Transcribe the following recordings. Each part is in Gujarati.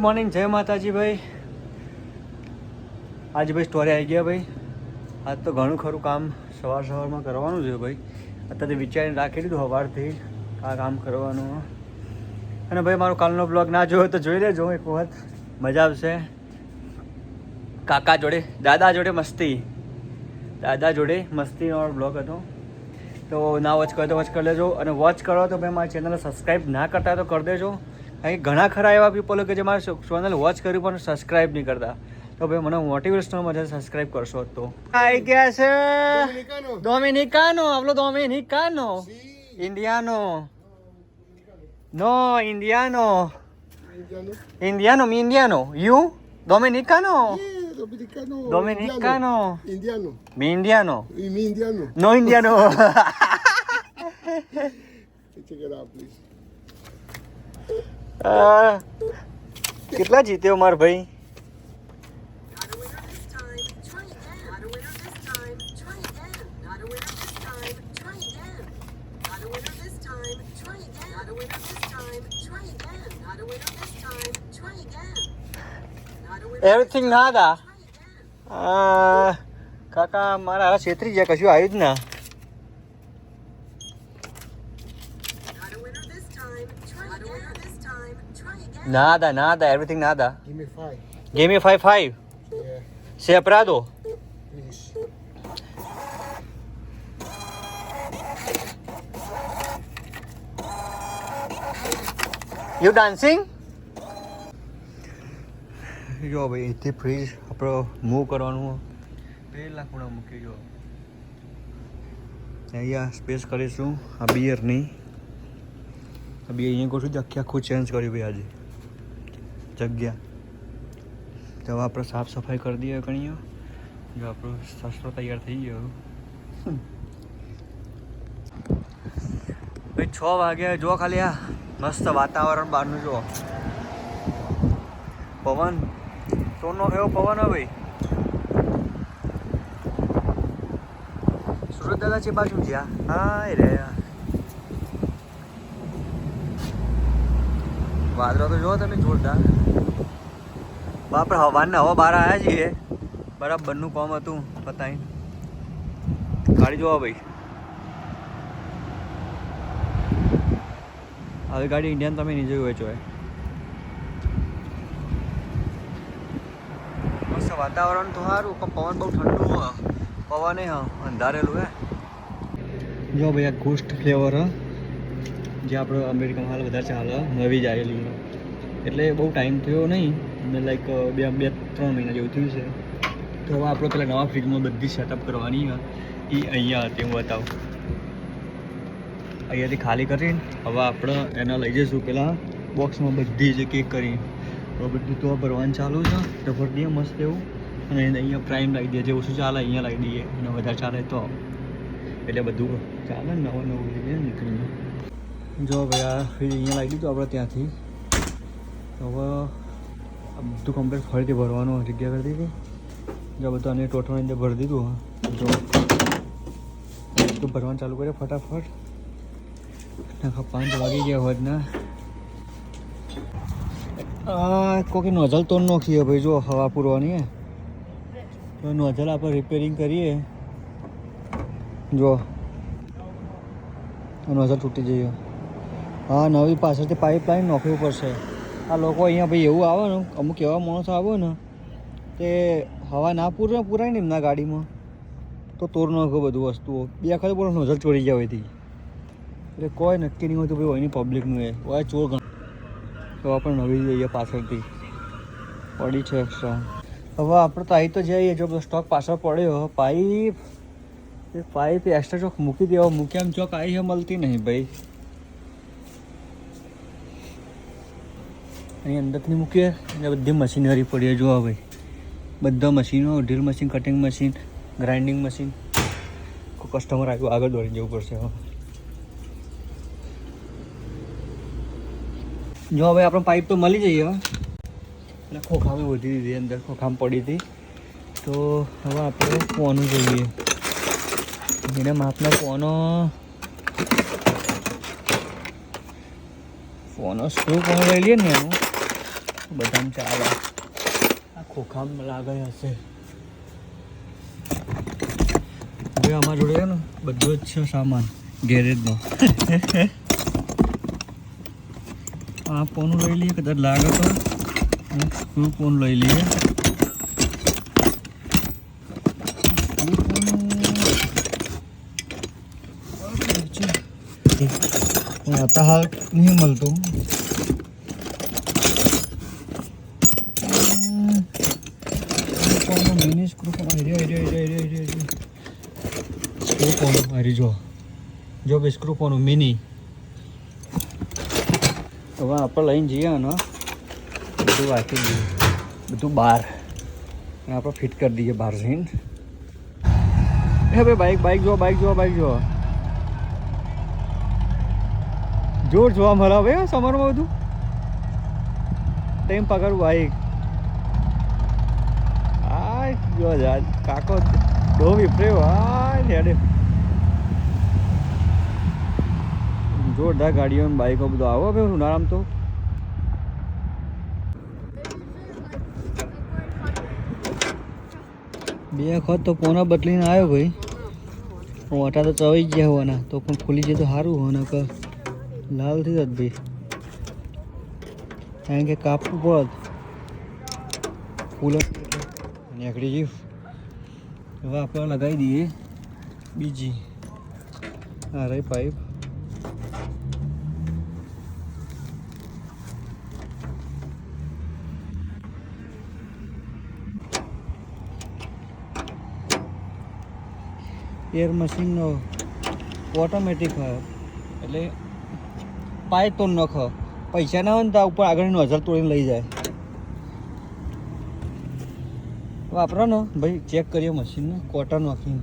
ગુડ મોર્નિંગ, જય માતાજી ભાઈ આજે ભાઈ સ્ટોરી આવી ગયા ભાઈ. આજ તો ઘણું ખરું કામ સવાર સવારમાં કરવાનું છે ભાઈ. અત્યારે વિચારીને રાખી દીધું સવારથી આ કામ કરવાનું. અને ભાઈ, મારો કાલનો બ્લોગ ના જોયો તો જોઈ લેજો, એક વખત. મજા આવશે. કાકા જોડે, દાદા જોડે મસ્તી. દાદા જોડે મસ્તીનો બ્લોગ હતો. તો ના વોચ કરો તો વોચ કરી લેજો. અને વોચ કરો તો ભાઈ, મારી ચેનલને સબસ્ક્રાઈબ ના કરતા તો કરી દેજો. કે ઘણા ખરા એવા પીપલો કે જે મારા ચેનલ વોચ કર્યું પણ સબસ્ક્રાઈબ નહીં કરતા તો ભાઈ મને મોટિવેશનલ મજા સબસ્ક્રાઈબ કરશો તો આવી ગયા છે. Dominicano, hablo dominicano. Indiano. No, indiano. Indiano. Indiano, mi indiano. You? Dominicano. Yeah, dominicano. Indiano. Mi indiano. Mi indiano. No indiano. Check it out, please. Ah, કેટલા જીત્યો માર ભાઈ. એવરીથિંગ ના હતા કાકા મારા છેતરી ગયા કશું આવ્યું જ ના Try again. ના હતા ના હતા એવરીથિંગ ના હતા Give me five. Give me five five Yeah, સેપરાદો please. You dancing જો ભાઈ અહીંથી ફ્રીજ આપણો મૂવ કરવાનું પહેલાં ખૂણા મૂકી જો અહીંયા સ્પેસ કરીશું આ બિયરની આ બિયર અહીંયા ગોઠવી દે આખી આખું ચેન્જ કર્યું ભાઈ આજે જગ્યા. તો આપણે સાફ સફાઈ કરી દઈએ કણીએ જો આપણો શસ્ત્ર તૈયાર થઈ ગયો. ભાઈ, છ વાગ્યા જો ખાલી આ મસ્ત વાતાવરણ બહારનું જો પવન. સોનો, એવો પવન હોય સુરત દાદા છે બાજુ જ્યાં. હા રે વાદળો તો જો તમે જોરદાર. બાપરે હવાના હવા બહાર આવ્યા છીએ. બરાબરનું કોમ હતું પતાઈ. ગાડી જોવા ભાઈ. આવી ગાડી ઇન્ડિયન તમે નહીં જોયું હોય મસ્ત વાતાવરણ તો સારું, પણ પવન બહુ ઠંડુ પવન અંધારેલું હે. જો ભાઈ આ ઘોસ્ટ ફ્લેવર હ. જે આપણે અમેરિકામાં હાલ વધારે ચાલે નવી જ આવેલી. એટલે બહુ ટાઈમ થયો નહીં. અને લાઈક બે બે, ત્રણ મહિના જેવું થયું છે. તો હવે આપણે પેલા નવા ફ્રીજમાં બધી સેટઅપ કરવાની એ અહીંયા હતી, હું બતાવું. અહીંયાથી ખાલી કરીને હવે આપણે એના લઈ જઈશું પેલા બોક્સમાં બધી જ કેક કરી. હવે બધું તો ભરવાનું ચાલુ છે. તો ભરી દઈએ મસ્ત એવું. અને અહીંયા પ્રાઇમ લાવી દઈએ. જે ઓછું ચાલે અહીંયા લાવી દઈએ. અને વધારે ચાલે તો. એટલે બધું ચાલે નવું નવું લઈ દઈએ નીકળીને જો ભાઈ આ ફ્રીજ અહીંયા લાવી દીધું આપણે ત્યાંથી તો હવે આ બધું કમ્પ્લીટ ફરીથી ભરવાનું જગ્યા કરી દીધી જો બધું આને ટોટવાની અંદર ભરી દીધું હા જો બધું ભરવાનું ચાલુ કરીએ ફટાફટ આખા પાંચ વાગી ગયા હોત ને આ કોકી નોઝલ તો નોખીએ ભાઈ જો હવા પૂરવાની હે તો નોઝલ આપણે રિપેરિંગ કરીએ જો નોઝલ તૂટી જઈએ હા, નવી પાછળથી પાઇપ લાઈન નોખવી પડશે. આ લોકો અહીંયા ભાઈ એવું આવે ને, અમુક એવા માણસો આવે ને તે હવા ના પૂરે, પૂરાય ને એમના ગાડીમાં. તો તોર નાખો બધું વસ્તુઓ. બે વખત બોલો નજર ચોરી ગયા હતી એટલે કોઈ નક્કી નહીં હોતું ભાઈ એની પબ્લિકનું એ. હોય ચોર ગણ. તો આપણે નવી જઈએ પાછળથી. પડી છે એક્સ્ટ્રા હવે આપણે તો આવી તો જઈએ, જો સ્ટોક પાછળ પડ્યો. પાઇપ, એ પાઇપ એક્સ્ટ્રા ચોક મૂકી દેવો. મૂક્યા ચોક આવી મળતી નહીં ભાઈ. અહીં અંદરથી મૂકીએ. અને બધી મશીનરી પડી જોવા ભાઈ. બધા મશીનો drill machine cutting machine grinding machine customer આવ્યું, આગળ દોડી જવું પડશે હવે જો હવે આપણે પાઇપ તો મળી જઈએ હવે અને ખોખામાં વધી દીધી, અંદર ખોખામ પડી હતી. તો હવે આપણે કોનું જોઈએ. એના માપના કોનો ફોનો સ્ક્રૂ કોણ લઈ લઈએ ને એનું? બદામ ચાલે આ ખોખામાં લાગે હશે હવે અમારા જોડે છે ને બધો જ છે સામાન ગેરેજનો આ પોનું લઈ લઈએ કદાચ લાગે તો સ્ક્રૂ પોન લઈ લઈએ સ્ક્રૂ પોનું પણ आता हाल नहीं મળતું મારી જો જો બે સ્ક્રૂપોનું મિની હવે આપણે લઈને જઈએ ને બધું વાંચી દઈએ બધું બહાર. અને આપણે ફિટ કરી દઈએ બહાર જઈને. હે ભાઈ બાઈક બાઈક જો બાઈક જો બાઈક જો. જોર જોવા મળે હવે સમરમાં બધું. ટાઈમ પકડવું બાઈક આ જો કાકો ડો વિપર્યો આય હેડે જોરદાર ગાડીઓ બાઈકો બધું આવો હવે ઉનાળામાં તો. બે વખત તો પોના બદલીને આવ્યો ભાઈ. મોટા તો ચવાઈ ગયા હોવાના, તો પણ ખુલી જાય તો સારું હોવાના કે લાલ થઈ જત ભાઈ. કારણ કે કાપવું પડત કુલર નીકળી ગયું. હવે આપણે લગાવી દઈએ બીજી. આ રહી પાઇપ એર મશીનનો ઓટોમેટિક હોય. એટલે પાઇપ તો નખ પૈસા ના હોય ને તો ઉપર આગળની હજાર તોડીને લઈ જાય. વાપરો ને ભાઈ ચેક કરીએ મશીનને કોટન નાખીને.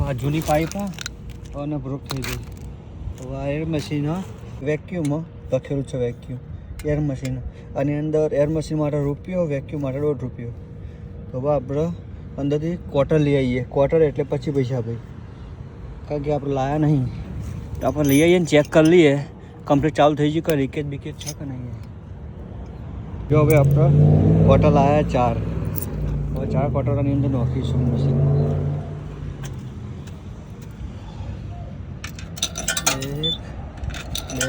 આ જૂની પાઇપ અને બ્રોક થઈ ગઈ. હવે આ એર મશીન વેક્યુમ લખેલું છે વેક્યુમ એર મશીન આની અંદર એર મશીન માટે રૂપિયો વેક્યુમ માટે દોઢ રૂપિયો. તો આપણે અંદરથી ક્વાર્ટર લઈ આવીએ ક્વાર્ટર એટલે પછી પૈસા ભાઈ. કારણ કે આપણે લાયા નહીં. તો આપણે લઈ આવીએ ને ચેક કરી લઈએ. કમ્પ્લીટ ચાલુ થઈ ગયું કે લીકેજ બીકેજ છે કે નહીં? જો હવે આપણે ક્વાર્ટર લાયા ચાર. હવે ચાર ક્વાર્ટરની અંદર નોખીશું એક, બે,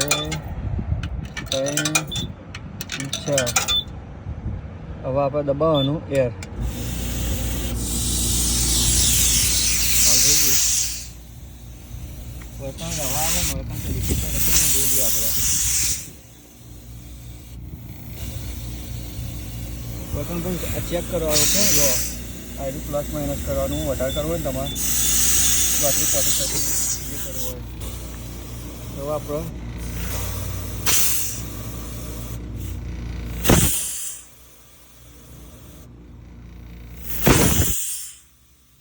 ત્રણ, ચાર. હવે આપણે દબાવવાનું એર ચાલુ થઈ ગયું વર્તન દવા આવે ને વર્તન તો લીકેજ તો કશું નહીં જોઈ લઈએ આપણે વર્તન ભાઈ ચેક કરવાનું કે જો આઈડી પ્લસ માઇનસ કરવાનું, વધારે કરવું હોય ને તમારે બાકી ફોર્ટી જે કરવું હોય. તો આપણો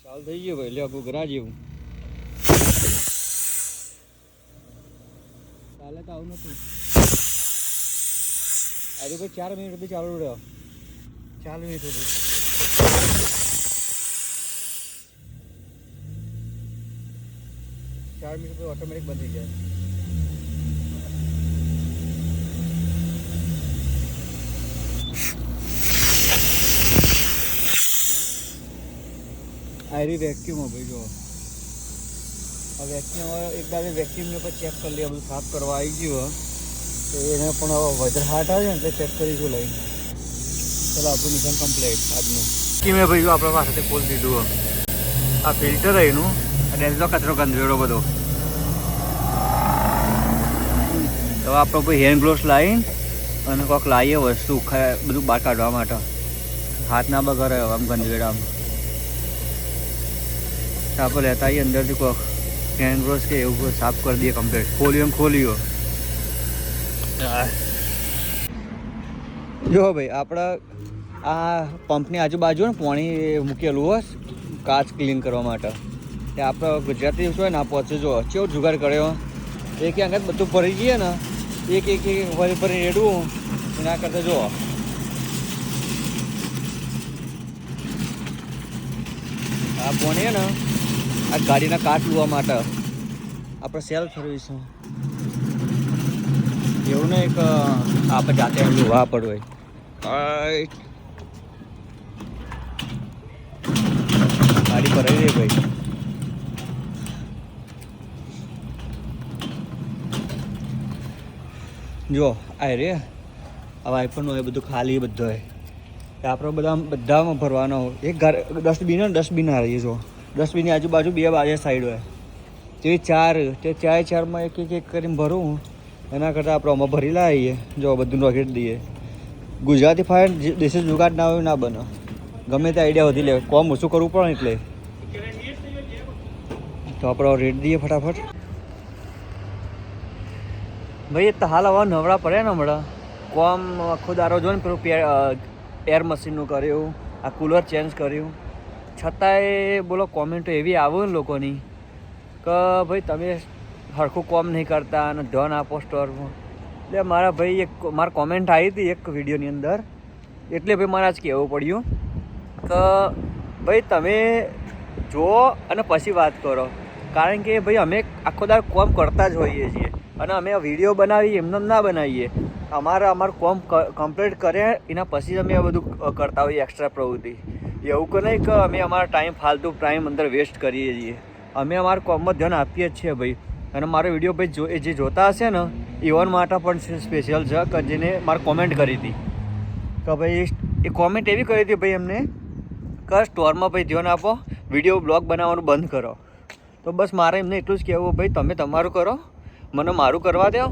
ચાલ થઈ ગયું ભાઈ લ્યો ઘૂઘરા જેવું. કાલે તો આવું નતું. આજે ભાઈ ચાર મિનિટ સુધી ચાલુ રહ્યો. ચાર મિનિટ સુધી ચાર મિનિટ પછી ઓટોમેટિક બંધ થઈ જાય આરી વેક્યુમ ભાઈ જો આ વેક્યુમ એક દાડે વેક્યુમને પણ ચેક કરી લઈએ બધું સાફ કરવા આવી ગયું હે. તો એને પણ હવે વજર હાટ આવે ને એટલે ચેક કરીશું લઈને ચલો આપણું મિશન કમ્પ્લીટ આજનું. કે મેં ભાઈ આપણા પાસેથી ખોલી દીધું આ ફિલ્ટર એનું અને એનો કચરો ગંધવેડો બધો. તો આપણો ભાઈ હેન્ડ ગ્લોવ્સ લાવીને અને કોઈક લાવીએ વસ્તુ ખ- બધું બહાર કાઢવા માટે. હાથ ના બગાડે આમ ગંધવેડામાં તો આપણે લેતા આવીએ અંદરથી કોક હેન્ડ ગ્લોવ્સ કે એવું કોઈ સાફ કરી દઈએ કમ્પ્લીટ ખોલ્યું એમ ખોલ્યું જો ભાઈ, આપણા આ પંપની આજુબાજુ ને પાણી મૂકેલું હોય કાચ ક્લીન કરવા માટે. તે આપણે ગુજરાતી હોય ને, આ પહોંચે જો કેવો જુગાડ કર્યો એક આગળ બધું ભરી જઈએ ને, એક એક એક ભરી ભરી રેડવું. એના કરતાં જો. આ પાણી ને, આ ગાડીના કાચ લૂવા માટે. આપણે સેલ્ફ સર્વિસ એવું ને એક આપણે જાતે જોવા પડવું હોય. ગાડી ભરાઈ દે ભાઈ. જો આ રે આ વાઈફરનું હોય બધું ખાલી બધો હોય તે આપણે બધા બધામાં ભરવાનો હોય. એક ડસ્ટબિન ડસ્ટબિન હારી જો. ડસ્ટબિનની આજુબાજુ બે બાજુ સાઈડ હોય. તે ચાર તે ચાર ચારમાં એક એક એક કરીને ભરું. એના કરતાં આપણે આમાં ભરી લાવીએ. જો બધું રોકેટ દઈએ. ગુજરાતી ફાયર દેશી જુગાડ ના હોય ના બને. ગમે તે આઈડિયા વધી લે. કોમ ઓછું કરવું પડે એટલે. તો આપણે રેટ દઈએ ફટાફટ. ભાઈ તો હાલ હવે નવરા પડે ને હમણાં. કોમ આખો દારો જો ને પેલું એર મશીનનું કર્યું. આ કુલર ચેન્જ કર્યું. છતાંય બોલો કોમેન્ટો એવી આવે ને લોકોની. કે ભાઈ, તમે સરખું કોમ નહીં કરતા અને ધ્યાન આપો સ્ટોરમાં. એટલે મારા ભાઈ એક મારા કોમેન્ટ આવી હતી એક વિડીયોની અંદર. એટલે ભાઈ મારે આજ કહેવું પડ્યું કે ભાઈ તમે જુઓ અને પછી વાત કરો. કારણ કે ભાઈ અમે આખો દાર કોમ કરતા જ હોઈએ છીએ અને અમે વીડિયો બનાવીએ, એમને ના બનાવીએ. અમારા અમારું કોમ કમ્પ્લીટ કરે એના પછી જ અમે આ બધું કરતા હોઈએ એક્સ્ટ્રા પ્રવૃત્તિ. એવું કે નહીં કે અમે અમારા ટાઈમ ફાલતુ ટાઈમ અંદર વેસ્ટ કરીએ છીએ. અમે અમારા કોમમાં ધ્યાન આપીએ જ છીએ ભાઈ. અને મારો વીડિયો ભાઈ જો જે જોતા હશે ને ઇવન માટે પણ સ્પેશિયલ છે કે જેને મારે કોમેન્ટ કરી હતી. કે ભાઈ, એ કોમેન્ટ એવી કરી હતી ભાઈ એમને, કે સ્ટોરમાં ભાઈ ધ્યાન આપો, વીડિયો બ્લોગ બનાવવાનું બંધ કરો. તો બસ મારે એમને એટલું જ કહેવું, ભાઈ, તમે તમારું કરો, મને મારું કરવા દો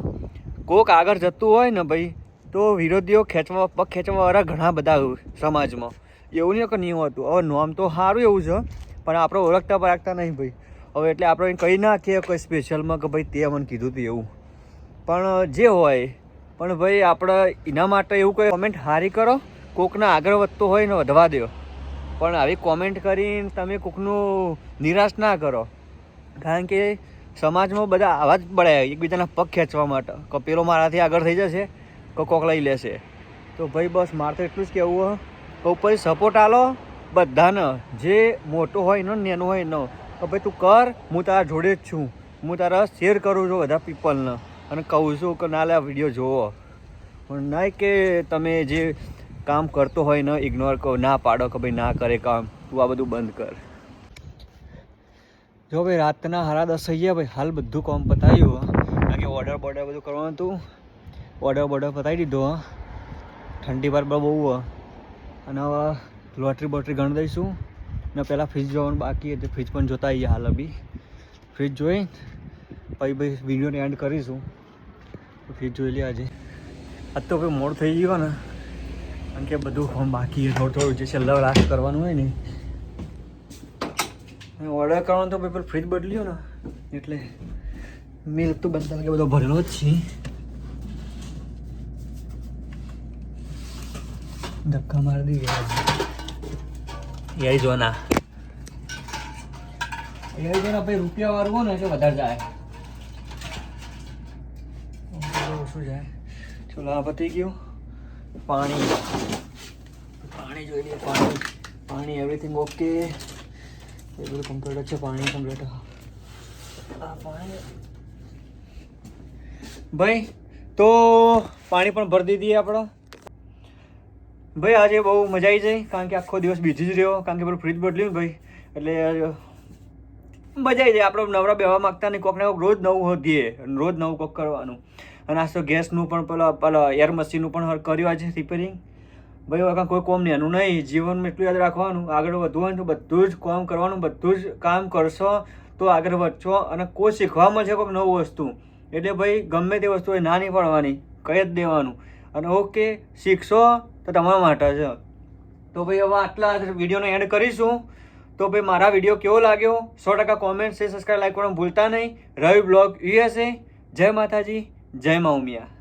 કોક આગળ જતું હોય ને ભાઈ, તો વિરોધીઓ ખેંચવા પગ ખેંચવાવાળા ઘણા બધા સમાજમાં. એવું નહીં કે નહીં હોતું. હવે નોમ તો સારું એવું છે, પણ આપણે ઓળખતા પરખતા નહીં ભાઈ. હવે એટલે આપણે એને કહી નાખીએ કોઈ સ્પેશિયલમાં કે ભાઈ તે મને કીધું હતું એવું. પણ જે હોય, પણ ભાઈ આપણે એના માટે એવું કંઈ કોમેન્ટ હારી કરો, કોકના આગળ વધતો હોય ને વધવા દો પણ આવી કોમેન્ટ કરીને તમે કોકનું નિરાશ ના કરો. કારણ કે સમાજમાં બધા આવા જ બળ્યા એકબીજાના પગ ખેંચવા માટે. કે પેલો મારાથી આગળ થઈ જશે કે કોક લઈ લેશે. તો ભાઈ બસ, મારે તો એટલું જ કહેવું કે ઉપર સપોર્ટ આલો બધાને. જે મોટો હોય એનો, નેનો હોય ને ભાઈ તું કર, હું તારા જોડે જ છું. હું તારા શેર કરું છું બધા પીપલને અને કહું છું કે ના લે, આ વીડિયો જોવો પણ ના કે તમે જે કામ કરતો હોય ને ઇગ્નોર કહો ના પાડો કે ભાઈ ના કરે કામ. તું આ બધું બંધ કર. જો ભાઈ રાતના સાડા દસ થઈ ગયા ભાઈ. હાલ બધું કામ પતાવ્યું કારણ કે ઓર્ડર બોર્ડર બધું કરવાનું હતું. ઓર્ડર બોર્ડર પતાવી દીધો ઠંડી પર બહુ. અને હવે લોટરી બોટરી ગણી દઈશું. ને પહેલાં ફ્રીજ જોવાનું બાકી હતું ફ્રીજ પણ જોતા આવીએ હાલ બી ફ્રીજ જોઈ, પછી ભાઈ વિડીયોને એન્ડ કરીશું. ફ્રીજ જોઈ લે આજે. આજ તો ભાઈ મોડ થઈ ગયો ને, કારણ કે બધું કામ બાકી થોડું થોડું જે છેલ્લા લાસ્ટ કરવાનું હોય ને. ઓર્ડર કરવાનો તો ભાઈ ફ્રીજ બદલ્યો ને, એટલે મિલ્ક તો બનતા લાગે બધો ભરેલો જ છે. ધક્કા મારી દઈએ એ જો ના એ જો ના ભાઈ રૂપિયા વાળું ને એટલે વધારે જાય. ઓછું જાય? ચલો આ પતી ગયું. પાણી. પાણી જોઈ લઈએ પાણી. પાણી એવરીથિંગ ઓકે એ બધું કમ્પ્લીટ છે પાણી કમ્પ્લીટ આ પાણી. ભાઈ તો પાણી પણ ભરી દીધી આપણે. ભાઈ, આજે બહુ મજા આવી જાય કારણ કે આખો દિવસ બીજી જ રહ્યો, કારણ કે પેલું ફ્રીજ બદલ્યું ને ભાઈ. એટલે મજા આવી જાય આપણે નવરા બેવા માગતા નહીં, કોકને કોક રોજ નવું હોતીએ રોજ નવું કોક કરવાનું. અને આ તો ગેસનું પણ પેલા પેલા એર મશીનનું પણ કર્યું આજે રિપેરિંગ ભાઈ કાંઈ કોઈ કોમ નહીં એનું નહીં. જીવનમાં એટલું યાદ રાખવાનું, આગળ વધવાનું તો બધું જ કામ કરવાનું, બધું જ કામ કરશો તો આગળ વધશો અને કોઈ શીખવામાં છે કોઈક નવું વસ્તુ. એટલે ભાઈ, ગમે તે વસ્તુ હોય, ના નહીં પાડવાની કહી જ દેવાનું. અને ઓકે શીખશો તો તમારા માટે છે. તો ભાઈ હવે આટલા વિડીયોને એન્ડ કરીશું. તો ભાઈ મારા વીડિયો કેવો લાગ્યો? સો ટકા કોમેન્ટ છે સબસ્ક્રાઈબ લાઈક કરવાનું ભૂલતા નહીં. રવિ બ્લોગ યુએસએ જય માતાજી, જય મા ઉમિયા